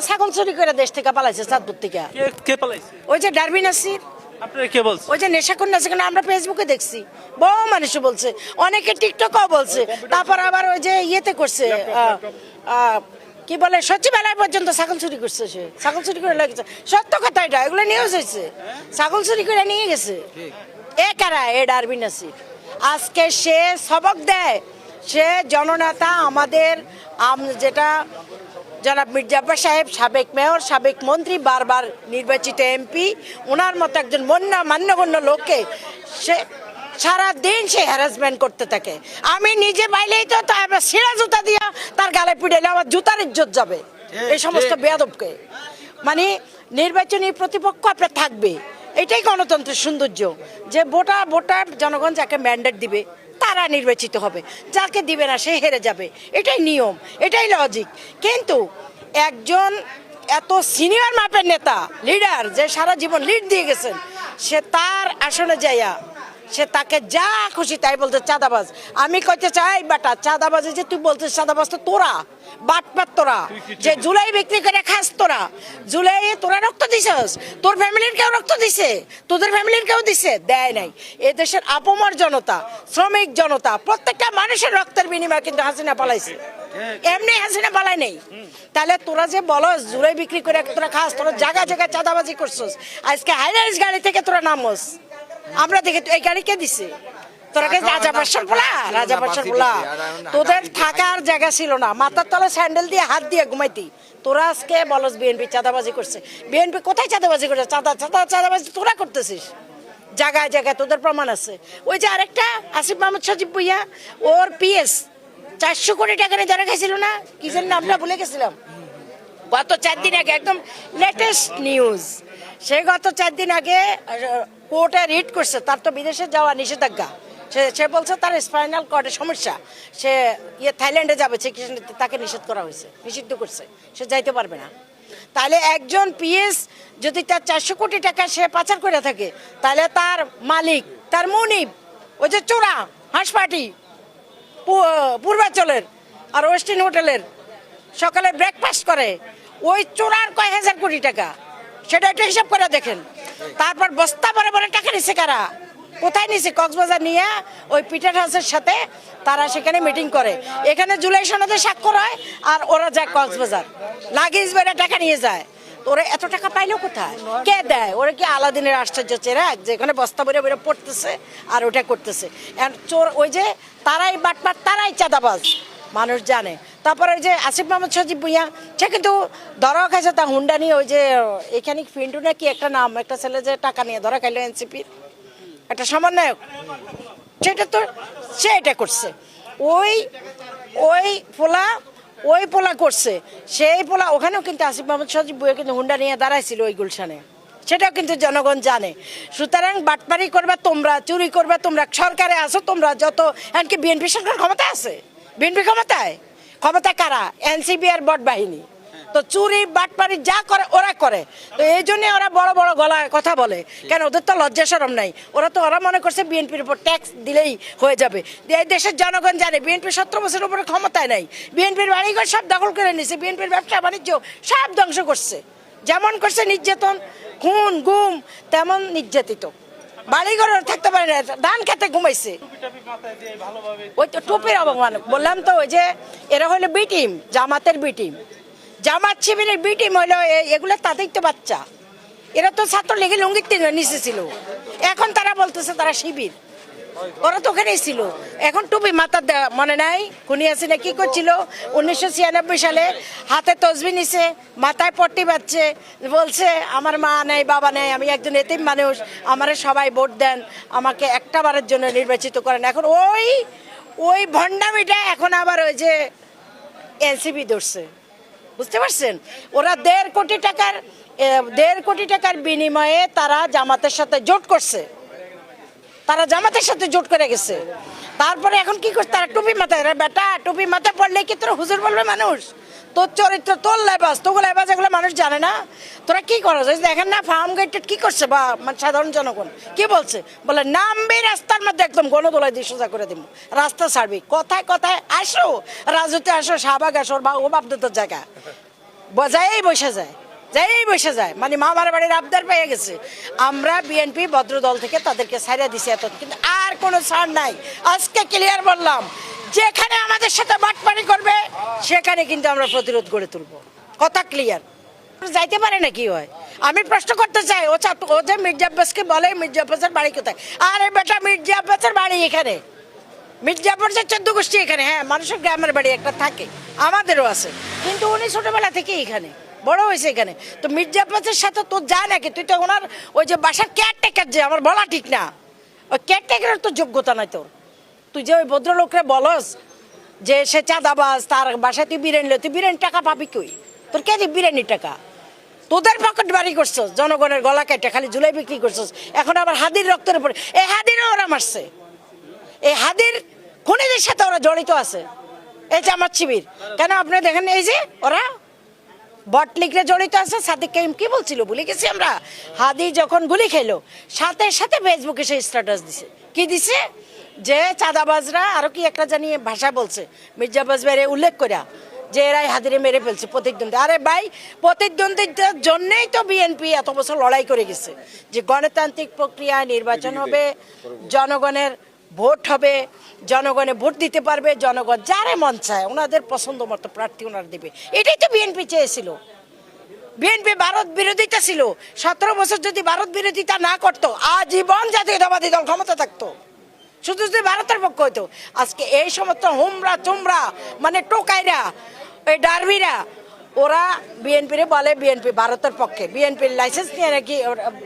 ছাগল চুরি করে দেশ থেকে পালাইছে চাঁদপুর থেকে। কে কে পালাইছে? ওই যে ডারবি নাসির। আপনারা কে বলছে ওই যে আমরা ফেসবুকে দেখছি। বহু মানুষ বলছে। অনেকে টিকটকও বলছে। তারপর আবার ওই যে ইয়েতে করছে আহ, আহ, কি বলে সচিবালয় পর্যন্ত ছাগল চুরি করছে সে। ছাগল চুরি করে লাগছে সত্য কথা এটা এগুলো নিউজ হয়েছে ছাগল চুরি করে নিয়ে গেছে। এ কারা? এ আজকে সে সবক দেয়। সে জননেতা আমাদের যেটা জনাব মির্জাফর সাহেব সাবেক মেয়র সাবেক মন্ত্রী বারবার নির্বাচিত এমপি ওনার মতো একজন মন্য মান্যগণ্য লোককে সে সারা দিন সে হ্যারাসমেন্ট করতে থাকে। আমি নিজে পাইলেই তো তার সিরা জুতা দিয়া তার গালে পিড়াইলে আমার জুতার ইজ্জত যাবে। এই সমস্ত বেয়াদবকে। মানে নির্বাচনী প্রতিপক্ষ আপনার থাকবে। এটাই গণতন্ত্রের সৌন্দর্য। যে ভোটার ভোটার জনগণ যাকে ম্যান্ডেট দিবে তারা নির্বাচিত হবে। যাকে দিবে না, সে হেরে যাবে। এটাই নিয়ম, এটাই লজিক কিন্তু একজন এত সিনিয়র মাপের নেতা লিডার যে সারা জীবন লিড দিয়ে গেছেন, সে তার আসনে যাইয়া, সে তাকে যা খুশি তাই বলতে চাঁদাবাজ। আমি কইতে চাই, বাটা, চাঁদাবাজে যে তুই বলছিস, চাঁদাবাজ তো তোরা। বাটপাত তোরা যে জুলাই বিক্রি করে খাস তোরা। জুলাই তোরা রক্ত দিছস? তোর ফ্যামিলির কেউ রক্ত দিছে? তোদের ফ্যামিলির কেউ দিছে? দেয় নাই। এ দেশের আপমর জনতা শ্রমিক জনতা প্রত্যেকটা মানুষের রক্তের বিনিময়ে কিন্তু হাসিনা পালাইছে। এমনি হাসিনা পালাই নেই। তাহলে তোরা যে বলস জুলাই বিক্রি করে তোরা খাস তোরা জায়গা জায়গায় চাঁদাবাজি করছস আজকে হাইরাইজ গাড়ি থেকে তোরা নামস। আমরা দেখে এই গাড়ি কে দিছে? তোরা কে রাজা বাসার পোলা? রাজা বাসার পোলা। তোদের থাকার জায়গা ছিল না। মাথার তলে স্যান্ডেল দিয়ে হাত দিয়ে ঘুমাইতি। তোরা আজকে বলস বিএনপি চাঁদাবাজি করছে। বিএনপি কোথায় চাঁদাবাজি করছে? চাঁদা চাঁদা চাঁদাবাজি তোরা করতেছিস? জায়গায় জায়গায় তোদের প্রমাণ আছে। ওই যে আরেকটা আসিফ মাহমুদ সজিব ভুইয়া ওর পিএস চারশো কোটি টাকা নিয়ে ধরা খাইছিল না? কি যেন নামটা ভুলে গেছিলাম। গত চার দিন আগে একদম লেটেস্ট নিউজ সে গত চার দিন আগে কোর্টে রিট করছে। তার তো বিদেশে যাওয়া নিষেধাজ্ঞা। সে সে বলছে তার স্পাইনাল কর্ডের সমস্যা। সে ইয়ে থাইল্যান্ডে যাবে চিকিৎসা তাকে নিষেধ করা হয়েছে, নিষিদ্ধ করছে, সে যাইতে পারবে না। তাহলে একজন পিএস যদি তার চারশো কোটি টাকা সে পাচার করে থাকে, তাহলে তার মালিক, তার মনিব, ওই যে চোরা হাঁস পার্টি পূ- পূর্বাঞ্চলের আর ওয়েস্টার্ন হোটেলের, সকালে ব্রেকফাস্ট করে, ওই চোরার কয় হাজার কোটি টাকা, সেটা একটু হিসাব করে দেখেন। তারপর বস্তা বড় বড় টাকা নিছে কারা? কোথায় নিছে কক্সবাজার নিয়ে ওই পিটার হাউসের সাথে তারা সেখানে মিটিং করে। এখানে জুলাই সনদে স্বাক্ষর হয় আর ওরা যায় কক্সবাজার। লাগেজ বেড়ে টাকা নিয়ে যায়। ওরা এত টাকা পাইলো কোথায়? কে দেয়? ওরা কি আলাদিনের আশ্চর্য চেরাক যেখানে বস্তা বেড়ে বেড়ে পড়তেছে আর ওটা করতেছে। চোর ওই যে তারাই বাটপাট, তারাই চাঁদাবাজ। মানুষ জানে। তারপরে ওই যে আসিফ মোহাম্মদ সজিব ভুইয়া, সে কিন্তু ধরা খাইছে তা হুন্ডা নিয়ে ওই যে, এখানে ফিন্টু নাকি একটা নাম? একটা ছেলে যে টাকা নিয়ে ধরা খাইলো এনসিপির। একটা সমন্বয়ক। সেটা তো সে এটা করছে। ওই ওই পোলা ওই পোলা করছে। সেই পোলা, ওখানেও কিন্তু আসিফ মোহাম্মদ সজিব বইয়ে কিন্তু হুন্ডা নিয়ে দাঁড়াইছিল ওই গুলশানে। সেটাও কিন্তু জনগণ জানে। সুতরাং বাটপারি করবে তোমরা, চুরি করবে তোমরা, সরকারে আসো তোমরা যত, এমনকি বিএনপি সরকার ক্ষমতা আছে? বিএনপি ক্ষমতায়? ক্ষমতা কারা? এনসিবি আর বট বাহিনী। তো চুরি, বাটপারি যা করে, ওরা করে। তো এই জন্য ওরা বড় বড় গলায় কথা বলে। কেন, ওদের তো লজ্জা সরম নাই। ওরা তো, ওরা মনে করছে বিএনপির উপর ট্যাক্স দিলেই হয়ে যাবে। এই দেশের জনগণ জানে, বিএনপি সতেরো বছরের উপরে ক্ষমতায় নাই। বিএনপির বাড়িঘর সব দখল করে নিছে। বিএনপির ব্যবসা, বাণিজ্য সব ধ্বংস করছে। যেমন করছে নির্যাতন, খুন, গুম, তেমন নির্যাতিত। বাড়িঘর থাকতে পারে না, ধান খেতে ঘুমাইছে। ওই তো টুপির অবমান বললাম তো, ওই যে, এরা হলো বি টিম, জামাতের বি টিম। জামাত শিবিরের বি টিম হলো এগুলো তাদের তো বাচ্চা। এরা তো ছাত্র লেগে লঙ্গির নিচে ছিল এখন তারা বলতেছে তারা শিবির। ওরা তো ওখানেই ছিল। এখন টুপি মাথার মনে নাই, খুনি আছে না, কি করছিল? উনিশশো ছিয়ানব্বই সালে হাতে তসবি নিছে, মাথায় পট্টি বাচ্ছে বলছে, আমার মা নেই, বাবা নেই, আমি একজন এতিম মানুষ, আমারে সবাই ভোট দেন, আমাকে একটা বারের জন্য নির্বাচিত করেন। এখন ওই ওই ভণ্ডামিটা এখন আবার ওই যে এনসিপি ধরছে। বুঝতে পারছেন? ওরা দেড় কোটি টাকার দেড় কোটি টাকার বিনিময়ে তারা জামাতের সাথে জোট করছে। তারা জামাতের সাথে জোট করে গেছে। তারপরে এখন কি করছে? তারা টুপি মাথায় বেটা, টুপি মাথায় পড়লে কি তোর হুজুর বলবে মানুষ? তোর চরিত্র, তোর লেবাস তোগুলো লেবাস এগুলো মানুষ জানে না। তোরা কি করো? দেখেন না ফার্ম গেটেড কি করছে? বা মানে সাধারণ জনগণ, কি বলছে? বলে, নামবে রাস্তার মধ্যে, একদম গণদোলায় দিয়ে সোজা করে দিব। রাস্তা ছাড়বি। কথায় কথায় আসো। রাজুতে আসো, শাহবাগ আসো বা, ও বাপদের জায়গা। বজায়েই বসে যায়, যাই বসে যায়। মানে মামার বাড়ির আবদার পেয়ে গেছে। আমরা বিএনপি ভদ্রদল থেকে তাদেরকে ছাড়িয়ে দিছি এত কিন্তু আর কোনো ছাড় নাই। আজকে ক্লিয়ার বললাম, যেখানে আমাদের সাথে বাটপানি করবে সেখানে কিন্তু আমরা প্রতিরোধ গড়ে তুলব। কথা ক্লিয়ার যাইতে পারে না কি হয়? আমি প্রশ্ন করতে চাই, ও চা ও যে মির্জা আব্বাসকে বলে, মির্জা আব্বাসের বাড়ি কোথায়? আরে বেটা, মির্জা আব্বাসের বাড়ি এখানে। মির্জাপুর যে চোদ্দ গোষ্ঠী এখানে হ্যাঁ মানুষের গ্রামের বাড়ি একটা থাকে, আমাদেরও আছে। কিন্তু উনি ছোটবেলা থেকে এখানে, বড় হয়েছে এখানে। তো মির্জাপুরের সাথে তোর যা নাকি, তুই তো ওনার ওই যে বাসার কেয়ারটেকার যে, আমার বলা ঠিক না। ওই কেয়ারটেকারের তো যোগ্যতা নাই তোর। তুই যে ওই ভদ্রলোকরে বলস যে সে চাঁদাবাজ, তার বাসায় তুই বিরিয়ানি তুই বিরিয়ানি টাকা পাবি কই? তোর কে বিরিয়ানির টাকা? তোদের পকেট বাড়ি করছস, জনগণের গলা কেটে খালি জুলাই বিক্রি করছস। এখন আবার হাদির রক্তের উপরে এই হাদিরও ওরা মারছে। এই হাদির খুনিদের সাথে ওরা জড়িত আছে। এই যে আমার শিবির, কেন আপনি দেখেন এই যে ওরা বটলিকরে জড়িত আছে, সাদিক কেম কি বলছিল ভুলে গেছি আমরা? হাদি যখন গুলি খেলো, সাথে সাথে ফেসবুকে সেই স্ট্যাটাস দিছে। কি দিছে? যে চাঁদাবাজরা আরও কি একটা জানিয়ে ভাষা বলছে মির্জাবাজ বাইরে উল্লেখ করা যে এরাই হাদিরে মেরে ফেলছে প্রতিদ্বন্দ্বী। আরে ভাই প্রতিদ্বন্দ্বিতার জন্যেই তো বিএনপি এত বছর লড়াই করে গেছে যে গণতান্ত্রিক প্রক্রিয়া নির্বাচন হবে জনগণের ভোট হবে জনগণে ভোট দিতে পারবে জনগণ যারে মন চায় ওনাদের পছন্দ মতো প্রার্থী ওনারা দেবে। এটাই তো বিএনপি চেয়েছিল। বিএনপি ভারত বিরোধিতা ছিল সতেরো বছর যদি ভারত বিরোধিতা না করতো আজীবন জাতীয়তাবাদী দল ক্ষমতা থাকতো। শুধু যদি ভারতের পক্ষ হতো আজকে এই সমস্ত হুমরা চুমরা মানে টোকাইরা ওই ডারবিরা, ওরা বিএনপিরে বলে বিএনপি ভারতের পক্ষে। বিএনপির লাইসেন্স নিয়ে নাকি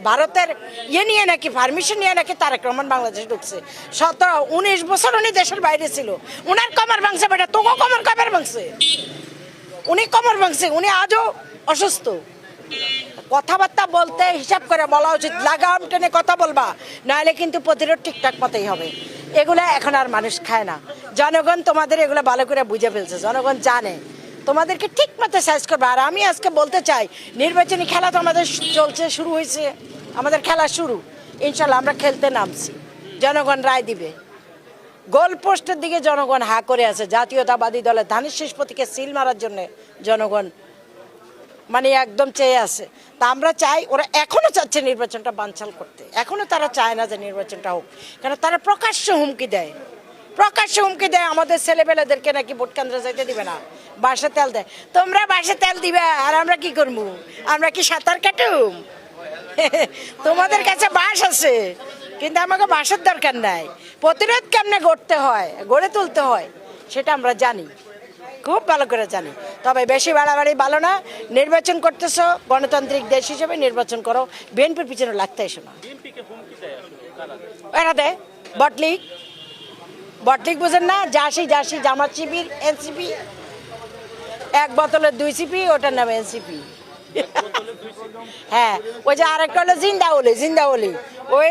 ভারতের ইয়ে নিয়ে নাকি পারমিশন নিয়ে নাকি তারেক রহমান বাংলাদেশে ঢুকছে। সতেরো, উনিশ বছর উনি দেশের বাইরে ছিল। উনার কমর ভাঙছে বেটা, তোকে কমর কমর ভাঙছে? উনি কমর ভাঙছে, উনি আজও অসুস্থ। কথাবার্তা বলতে হিসাব করে বলা উচিত। লাগাম টেনে কথা বলবা নাহলে কিন্তু প্রতিরোধ ঠিকঠাক মতেই হবে। এগুলা এখন আর মানুষ খায় না। জনগণ তোমাদের এগুলো ভালো করে বুঝে ফেলছে, জনগণ জানে। তোমাদেরকে ঠিক মতো সাইজ করবে। আর আমি আজকে বলতে চাই, নির্বাচনী খেলা তো আমাদের চলছে, শুরু হয়েছে। আমাদের খেলা শুরু। ইনশাল্লাহ আমরা খেলতে নামছি। জনগণ রায় দিবে। গোল পোস্টের দিকে জনগণ হা করে আছে। জাতীয়তাবাদী দলের ধানের শেষ প্রতীকে সিল মারার জন্য জনগণ মানে একদম চেয়ে আছে। তা আমরা চাই ওরা এখনও চাচ্ছে নির্বাচনটা বানচাল করতে। এখনও তারা চায় না যে নির্বাচনটা হোক। কেন তারা প্রকাশ্য হুমকি দেয়। প্রকাশ্য হুমকি দেয় আমাদের ছেলেবেলাদেরকে নাকি ভোট কেন্দ্রে যাইতে দিবে না। বাসে তেল দেয়। তোমরা বাসে তেল দিবে, আর আমরা কি করব? আমরা কি সাঁতার কাটুম? তোমাদের কাছে বাস আছে, কিন্তু আমাকে বাসের দরকার নাই। প্রতিরোধ কেমনে গড়তে হয়, গড়ে তুলতে হয়, সেটা আমরা জানি। খুব ভালো করে জানি। তবে বেশি বাড়াবাড়ি ভালো না। নির্বাচন করতেছ, গণতান্ত্রিক দেশ হিসেবে নির্বাচন করো। বিএনপির পিছনে লাগতে এসো না। এরা বটলিক বুঝেন না জাসি জাসি জামাত শিবির এনসিপি। এক বোতলের দুই সিপি, ওটার নাম এনসিপি। হ্যাঁ ওই যে আরেকটা হলো জিন্দাওলি জিন্দাওলি ওই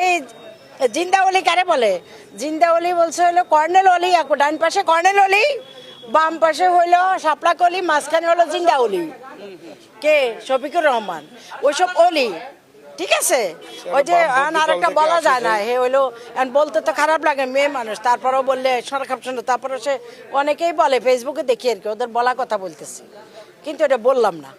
জিন্দাওলি কারে বলে? জিন্দাওলি বলছে হলো কর্নেল অলি, এক ডান পাশে কর্নেল অলি। বাম পাশে হইল সাপলাকলি মাঝখানে হলো জিন্দা অলি কে? শফিকুর রহমান। ওইসব অলি। ঠিক আছে? ওই যে আর একটা বলা যায় না। হে হইল বলতে তো খারাপ লাগে মেয়ে মানুষ। তারপরেও বললে সরকার শুনে তারপরে সে অনেকেই বলে ফেসবুকে দেখি আর কি ওদের বলা কথা বলতেছি। কিন্তু এটা বললাম না।